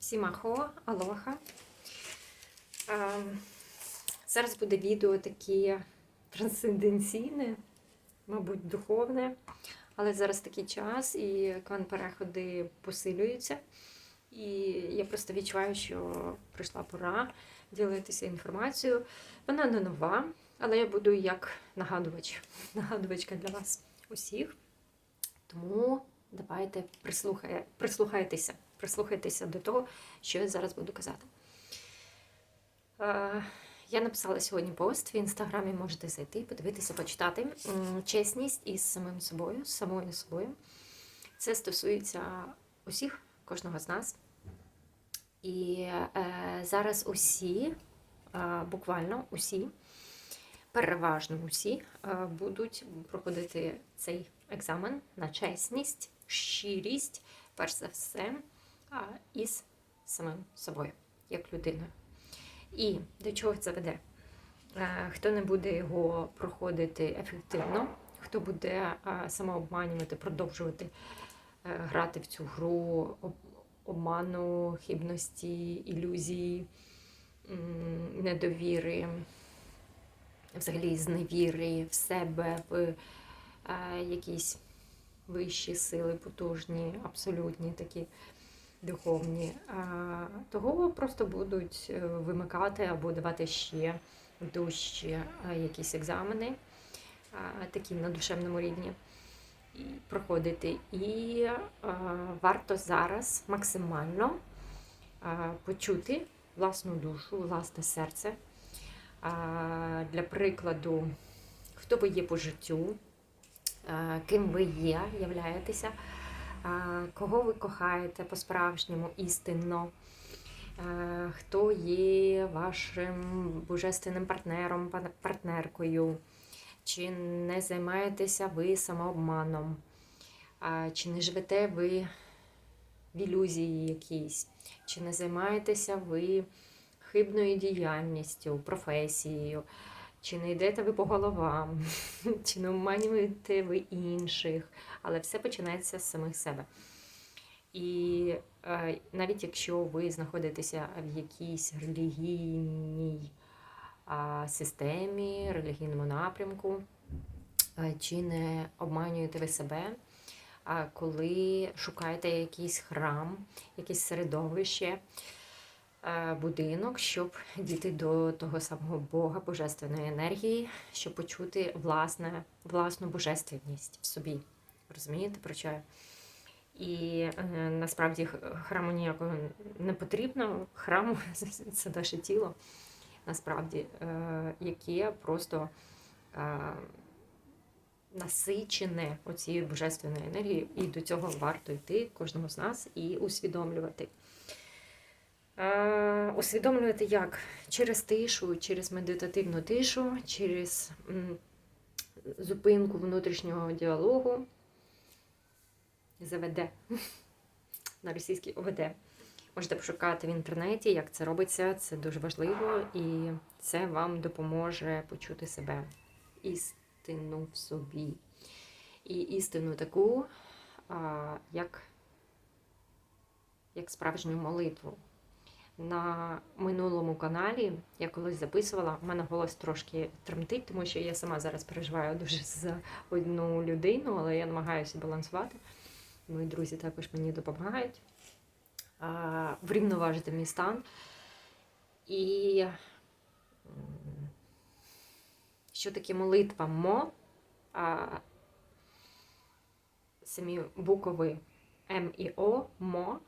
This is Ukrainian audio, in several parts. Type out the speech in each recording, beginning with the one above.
Всім ахо, алоха. А, зараз буде відео таке трансценденційне, мабуть, духовне. Але зараз такий час, і кван-переходи посилюються. І я просто відчуваю, що прийшла пора ділитися інформацією. Вона не нова, але я буду як нагадувач, нагадувачка для вас усіх. Тому давайте прислухайтеся, прислухайтеся до того, що я зараз буду казати. Е, я написала сьогодні пост в інстаграмі, можете зайти, подивитися, почитати. Чесність із самим собою, з самою собою. Це стосується усіх, кожного з нас. І е, зараз усі, е, буквально усі, переважно усі, е, будуть проходити цей екзамен на чесність, щирість, перш за все, а, із самим собою, як людиною. І до чого це веде? Е, Хто не буде його проходити ефективно, хто буде е, самообманювати, продовжувати е, грати в цю гру обману, хибності, ілюзії, недовіри, взагалі зневіри в себе, в якісь вищі сили, потужні, абсолютні такі духовні, того просто будуть е, вимикати або давати ще дужчі якісь екзамени, такі на душевному рівні. Проходити. І варто зараз максимально почути власну душу, власне серце. Для прикладу, хто ви є по життю, ким ви є, являєтеся, кого ви кохаєте по-справжньому істинно, хто є вашим божественним партнером, партнеркою, чи не займаєтеся ви самообманом, чи не живете ви в ілюзії якійсь, чи не займаєтеся ви хибною діяльністю, професією, чи не йдете ви по головам, чи не обманюєте ви інших, але все починається з самих себе. І е, навіть якщо ви знаходитеся в якійсь релігійній а, системі, релігійному напрямку, е, чи не обманюєте ви себе, а коли шукаєте якийсь храм, якесь середовище, е, будинок, щоб дійти до того самого Бога, божественної енергії, щоб почути власне, власну божественність в собі. Розумієте, про що? І е, насправді храму ніякого не потрібно. Храм це наше тіло, насправді, е, яке просто е, насичене оцією божественною енергією, і до цього варто йти кожному з нас і усвідомлювати. Усвідомлювати як? Через тишу, через медитативну тишу, через зупинку внутрішнього діалогу. ЗВД на російській ОВД. Можете пошукати в інтернеті, як це робиться. Це дуже важливо, і це вам допоможе почути себе, істину в собі. І істину таку, як, як справжню молитву. На минулому каналі я колись записувала, в мене голос трошки тремтить, тому що я сама зараз переживаю дуже за одну людину, але я намагаюся балансувати. Мої друзі також мені допомагають врівноважити мій стан. І що таке молитва мо, а, самі букви М і О, мо,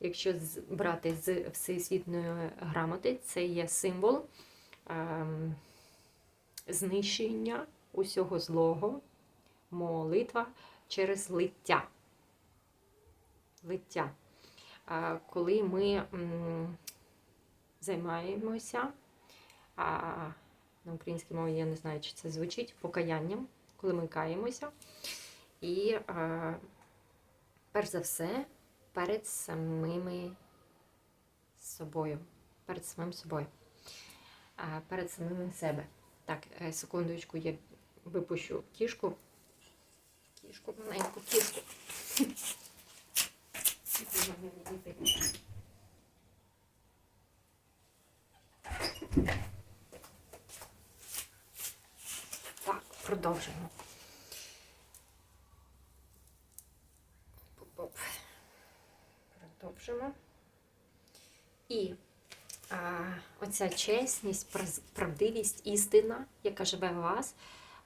якщо брати з всесвітньої грамоти, це є символ ем, знищення усього злого, молитва через лиття лиття. А, Коли ми м, займаємося, а, на українській мові я не знаю, чи це звучить, покаянням, коли ми каємося. І а, перш за все перед самими собою. Перед самим собою. Перед самим себе. Так, е, секундочку, я випущу кішку. Кішку, маленьку кішку. Так, продовжуємо. Продовжимо. І а, оця чесність, правдивість, істина, яка живе в вас,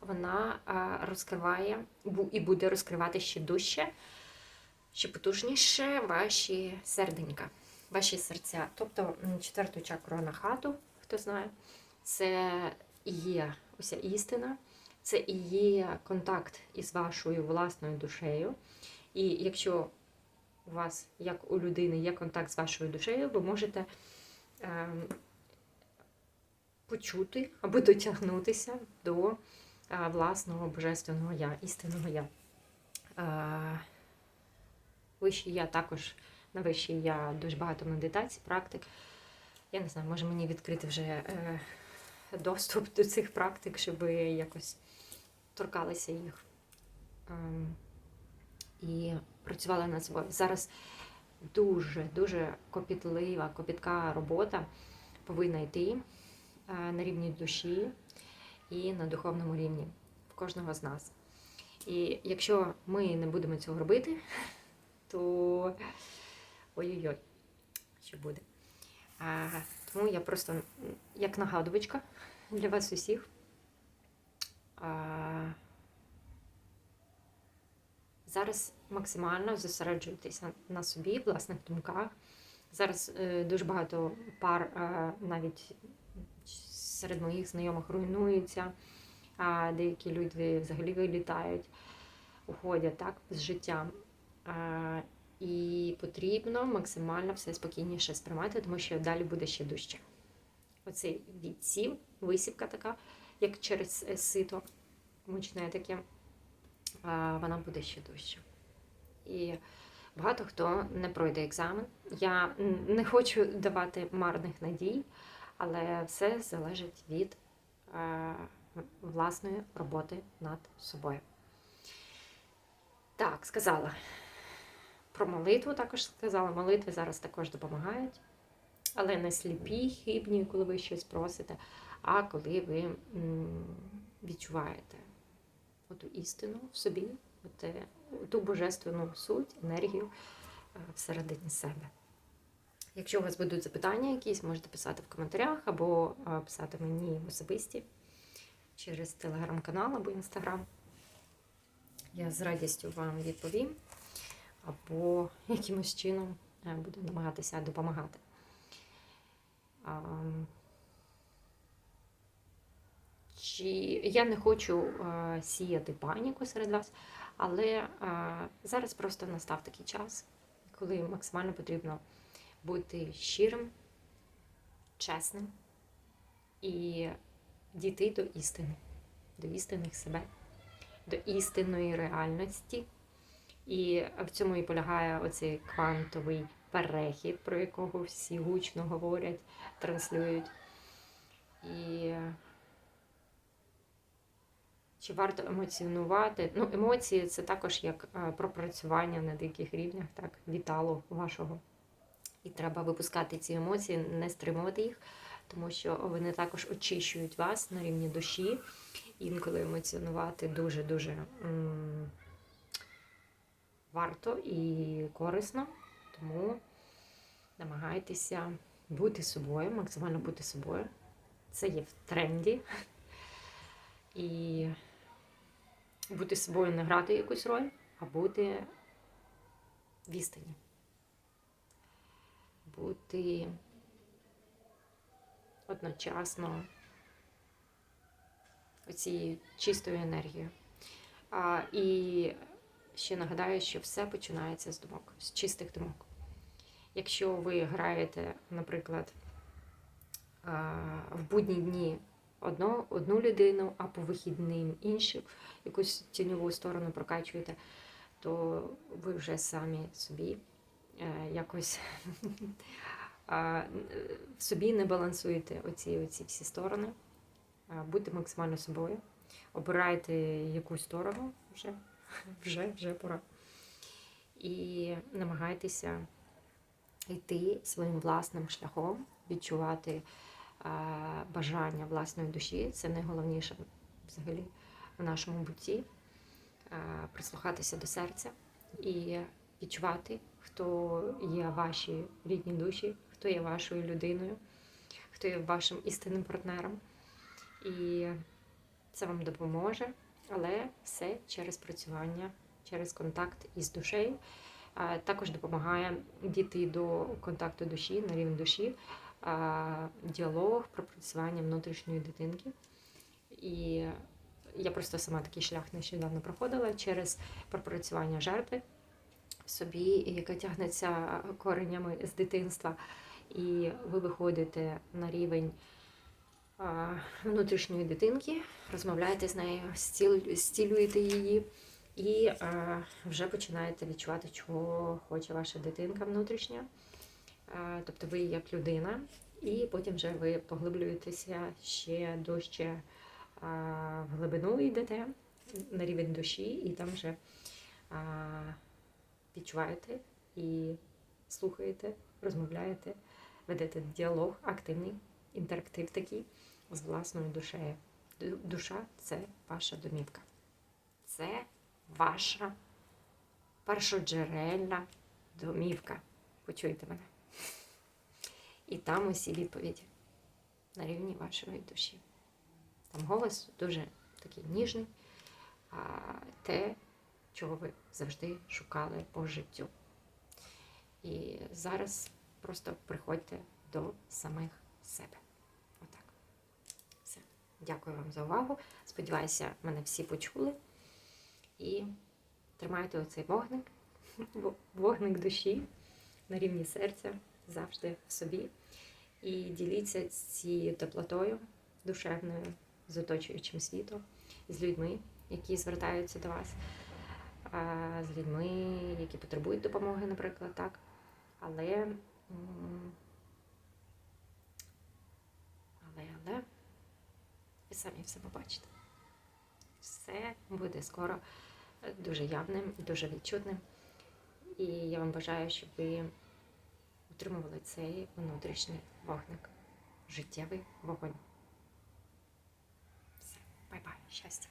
вона а, розкриває і буде розкривати ще дужче, ще потужніше ваші серденька, ваші серця. Тобто четверту чакру анахату, хто знає, це є уся істина, це і є контакт із вашою власною душею. І якщо у вас, як у людини, є контакт з вашою душею, ви можете ем, почути або дотягнутися до е, власного божественного я, істинного я. Е, Вищий я також на вищий я дуже багато медитацій, практик. Я не знаю, може мені відкрити вже е, доступ до цих практик, щоб якось торкалися їх. Ем, і працювала над собою. Зараз дуже дуже копітлива, копітка робота повинна йти е, на рівні душі і на духовному рівні в кожного з нас. І якщо ми не будемо цього робити, то ой-ой-ой, що буде. Тому я просто як нагадувачка для вас усіх. Зараз максимально зосереджуйтеся на собі, власних думках. Зараз е, дуже багато пар е, навіть серед моїх знайомих руйнуються, а деякі люди взагалі вилітають, уходять так, з життя. Е, і потрібно максимально все спокійніше сприймати, тому що далі буде ще дужче. Оцей відсів, висівка така, як через сито мучне таке вона буде ще дужча. І багато хто не пройде екзамен. Я не хочу давати марних надій, але все залежить від е, власної роботи над собою. Так, сказала. Про молитву також сказала. Молитви зараз також допомагають, але не сліпі, хибні, коли ви щось просите, а коли ви відчуваєте оту істину в собі, ту божественну суть, енергію е, всередині себе. Якщо у вас будуть запитання якісь, можете писати в коментарях або е, писати мені особисті через телеграм-канал або інстаграм. Я з радістю вам відповім, або якимось чином е, буду намагатися допомагати. Чи я не хочу е, сіяти паніку серед вас, але е, зараз просто настав такий час, коли максимально потрібно бути щирим, чесним і дійти до істини, до істинних себе, до істинної реальності. І в цьому і полягає оцей квантовий перехід, про якого всі гучно говорять, транслюють. І чи варто емоціонувати? Ну, емоції це також як е, пропрацювання на деяких рівнях, так, віталу вашого. І треба випускати ці емоції, не стримувати їх, тому що вони також очищують вас на рівні душі. Інколи емоціонувати дуже-дуже варто і корисно. Тому намагайтеся бути собою, максимально бути собою. Це є в тренді. І бути собою не грати якусь роль, а бути в істині. Бути одночасно оцією чистою енергією. А, і ще нагадаю, що все починається з думок, з чистих думок. Якщо ви граєте, наприклад, в будні дні одну, одну людину, а по вихідним іншу, якусь тіньову сторону прокачуєте, то ви вже самі собі е, якось собі не балансуєте оці, оці всі сторони. Будьте максимально собою. Обирайте якусь сторону вже, вже, вже пора. І намагайтеся йти своїм власним шляхом, відчувати бажання власної душі це найголовніше взагалі в нашому бутті. Прислухатися до серця і відчувати, хто є ваші рідні душі, хто є вашою людиною, хто є вашим істинним партнером. І це вам допоможе, але все через працювання, через контакт із душею. Також допомагає дійти до контакту душі на рівень душі, діалог, пропрацювання внутрішньої дитинки. І я просто сама такий шлях нещодавно проходила через пропрацювання жертви собі, яка тягнеться коренями з дитинства. І ви виходите на рівень внутрішньої дитинки, розмовляєте з нею, зцілюєте її, і вже починаєте відчувати, чого хоче ваша дитинка внутрішня. Тобто ви як людина, і потім вже ви поглиблюєтеся ще дужче в глибину йдете на рівень душі, і там вже відчуваєте і слухаєте, розмовляєте, ведете діалог активний, інтерактив такий з власною душею. Душа це ваша домівка. Це ваша першоджерельна домівка. Почуєте мене? І там усі відповіді на рівні вашої душі. Там голос дуже такий ніжний, а те, чого ви завжди шукали по життю. І зараз просто приходьте до самих себе. Отак. Все. Дякую вам за увагу. Сподіваюся, мене всі почули. І тримайте оцей вогник, вогник душі на рівні серця завжди в собі. І діліться цією теплотою душевною з оточуючим світом, з людьми, які звертаються до вас, з людьми, які потребують допомоги, наприклад, так. Але, але, але ви самі все побачите. Все буде скоро дуже явним, дуже відчутним. І я вам бажаю, щоб ви утримували цей внутрішній вогник, життєвий вогонь. Все, бай-бай, щастя.